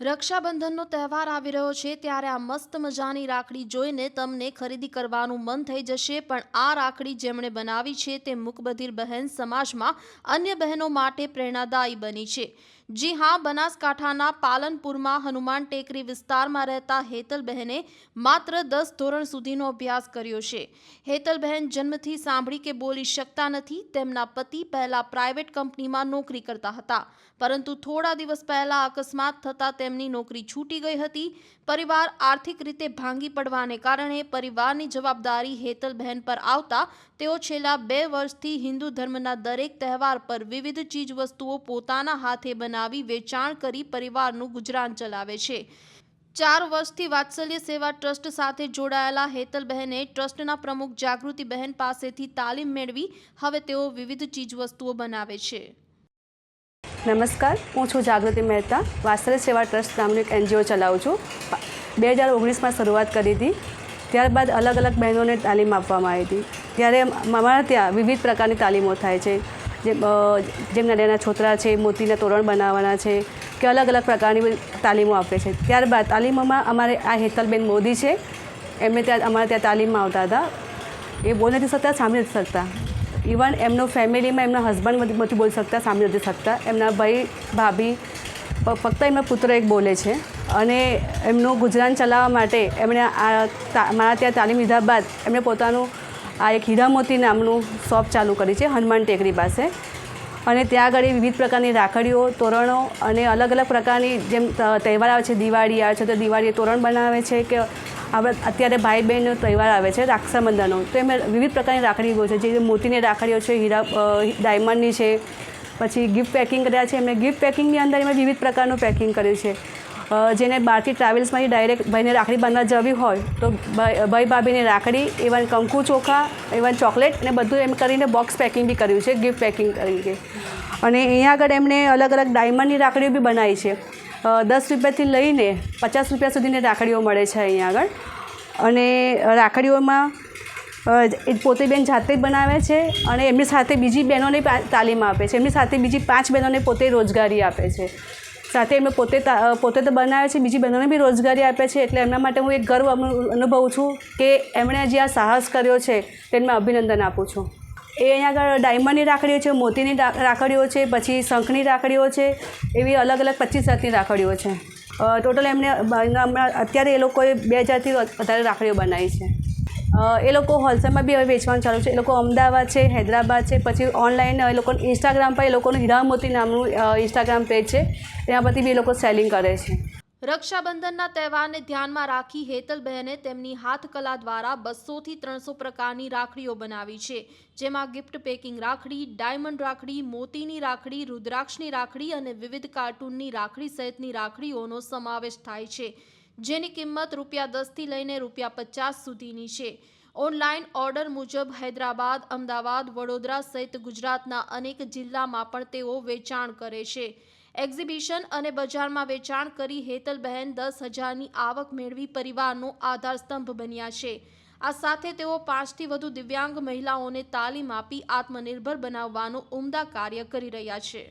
રક્ષાબંધનનો તહેવાર આવી રહ્યો છે ત્યારે આ મસ્ત મજાની રાખડી જોઈને તમને ખરીદી કરવાનું મન થઈ જશે, પણ આ રાખડી જેમણે બનાવી છે તે મુકબધિર બહેન સમાજમાં અન્ય બહેનો માટે પ્રેરણાદાયી બની છે. જી હા, બનાસકાંઠાના પાલનપુરમાં હનુમાન ટેકરી વિસ્તારમાં રહેતા હેતલબહેને માત્ર દસ ધોરણ સુધીનો અભ્યાસ કર્યો છે. હેતલબહેન જન્મથી સાંભળી કે બોલી શકતા નથી, તેમના પતિ પહેલા પ્રાઇવેટ કંપનીમાં નોકરી કરતા હતા. પરંતુ થોડા દિવસ પહેલા અકસ્માત થતાં તેમની નોકરી છૂટી ગઈ હતી. પરિવાર આર્થિક રીતે ભાંગી પડવાને કારણે પરિવારની જવાબદારી હેતલબહેન પર આવતા તેઓ છેલ્લા બે વર્ષથી હિન્દુ ધર્મના દરેક તહેવાર પર વિવિધ ચીજ વસ્તુઓ પોતાના હાથે બનાવી વેચાણ કરી પરિવારનું ગુજરાન ચલાવે છે. ચાર વર્ષથી વાત્સલ્ય સેવા ટ્રસ્ટ સાથે જોડાયેલા હેતલબહેને ટ્રસ્ટના પ્રમુખ જાગૃતિ બહેન પાસેથી તાલીમ મેળવી હવે તેઓ વિવિધ ચીજવસ્તુઓ બનાવે છે. નમસ્કાર, હું છું જાગૃતિ મહેતા, વાત્સલ્ય સેવા ટ્રસ્ટ નામનું એક એનજીઓ ચલાવું છું. બે હજાર ઓગણીસમાં શરૂઆત કરી હતી, ત્યારબાદ અલગ અલગ બહેનોને તાલીમ આપવામાં આવી હતી. ત્યારે અમારા ત્યાં વિવિધ પ્રકારની તાલીમો થાય છે. જેમ નાના છોતરા છે, મોતીના તોરણ બનાવવાના છે, કે અલગ અલગ પ્રકારની તાલીમો આપે છે. ત્યારબાદ તાલીમોમાં અમારે આ હેતલબેન મોદી છે. એમને ત્યાં, અમારે ત્યાં તાલીમમાં આવતા હતા. એ બોલી નથી શકતા, સાંભળી નથી શકતા. ઇવન એમનો ફેમિલીમાં એમના હસબન્ડ નથી બોલી શકતા, સાંભળી નથી શકતા. એમના ભાઈ, ભાભી ફક્ત એમના પુત્ર એક બોલે છે. અને એમનું ગુજરાન ચલાવવા માટે એમણે આ મારા ત્યાં તાલીમ લીધા બાદ એમણે પોતાનું આ એક હીરામોતી નામનું શોપ ચાલુ કરી છે હનુમાન ટેકરી પાસે. અને ત્યાં આગળ વિવિધ પ્રકારની રાખડીઓ, તોરણો અને અલગ અલગ પ્રકારની જેમ તહેવાર આવે છે, દિવાળી આવે છે, તો દિવાળીએ તોરણ બનાવે છે કે આપણે અત્યારે ભાઈ બહેનનો તહેવાર આવે છે રક્ષાબંધનનો તો એમાં વિવિધ પ્રકારની રાખડીઓ છે, જે મોતીની રાખડીઓ છે, હીરા ડાયમંડની છે, પછી ગિફ્ટ પેકિંગ કર્યા છે. એમણે ગિફ્ટ પેકિંગની અંદર એમાં વિવિધ પ્રકારનું પેકિંગ કર્યું છે. જેને બહારથી ટ્રાવેલ્સમાંથી ડાયરેક્ટ ભાઈને રાખડી બાંધવા જવી હોય, તો ભાઈ ભાભીને રાખડી ઇવન કંકુ ચોખા ઇવન ચોકલેટ અને બધું એમ કરીને બોક્સ પેકિંગ બી કર્યું છે ગિફ્ટ પેકિંગ તરીકે. અને અહીંયા આગળ એમણે અલગ અલગ ડાયમંડની રાખડીઓ બી બનાવી છે. દસ રૂપિયાથી લઈને પચાસ રૂપિયા સુધીની રાખડીઓ મળે છે અહીંયા આગળ. અને રાખડીઓમાં એ પોતે બેન જાતે બનાવે છે અને એમની સાથે બીજી બહેનોને તાલીમ આપે છે. એમની સાથે બીજી પાંચ બહેનોને પોતે રોજગારી આપે છે. સાથે એમને પોતે પોતે તો બનાવ્યા છે, બીજી બહેનોને બી રોજગારી આપે છે, એટલે એમના માટે હું એક ગર્વ અનુ- અનુભવું છું કે એમણે જે આ સાહસ કર્યો છે, તેને અભિનંદન આપું છું. એ અહીંયા આગળ ડાયમંડની રાખડીઓ છે, મોતીની રાખડીઓ છે, પછી શંખની રાખડીઓ છે, એવી અલગ અલગ પચીસ જાતની રાખડીઓ છે. ટોટલ એમને હમણાં અત્યારે એ લોકોએ બે હજારથી વધારે રાખડીઓ બનાવી છે. એ લોકો હોલસેલમાં બી હવે વેચવાનું ચાલુ છે. એ લોકો અમદાવાદ છે, હૈદરાબાદ છે, પછી ઓનલાઈન, એ લોકો ઇન્સ્ટાગ્રામ પર એ લોકોનું હીરામોતી નામનું ઇન્સ્ટાગ્રામ પેજ છે. એના પરથી બી એ લોકો સેલિંગ કરે છે. રક્ષાબંધનના તહેવારને ધ્યાનમાં રાખી હેતલબહેને તેમની હાથકલા દ્વારા બસોથી ત્રણસો પ્રકારની રાખડીઓ બનાવી છે. જેમાં ગિફ્ટ પેકિંગ રાખડી ડાયમંડ રાખડી, મોતીની રાખડી, રુદ્રાક્ષની રાખડી અને વિવિધ કાર્ટૂનની રાખડી સહિતની રાખડીઓનો સમાવેશ થાય છે. જેની કિંમત રૂપિયા દસથી લઈને રૂપિયા પચાસ સુધીની છે. ઓનલાઈન ઓર્ડર મુજબ હૈદરાબાદ, અમદાવાદ, વડોદરા સહિત ગુજરાતના અનેક જિલ્લામાં પણ તેઓ વેચાણ કરે છે. એક્ઝિબિશન અને બજારમાં વેચાણ કરી હેતલબહેન દસ હજારની આવક મેળવી પરિવારનો આધારસ્તંભ બન્યા છે. આ સાથે તેઓ પાંચથી વધુ દિવ્યાંગ મહિલાઓને તાલીમ આપી આત્મનિર્ભર બનાવવાનું ઉમદા કાર્ય કરી રહ્યા છે.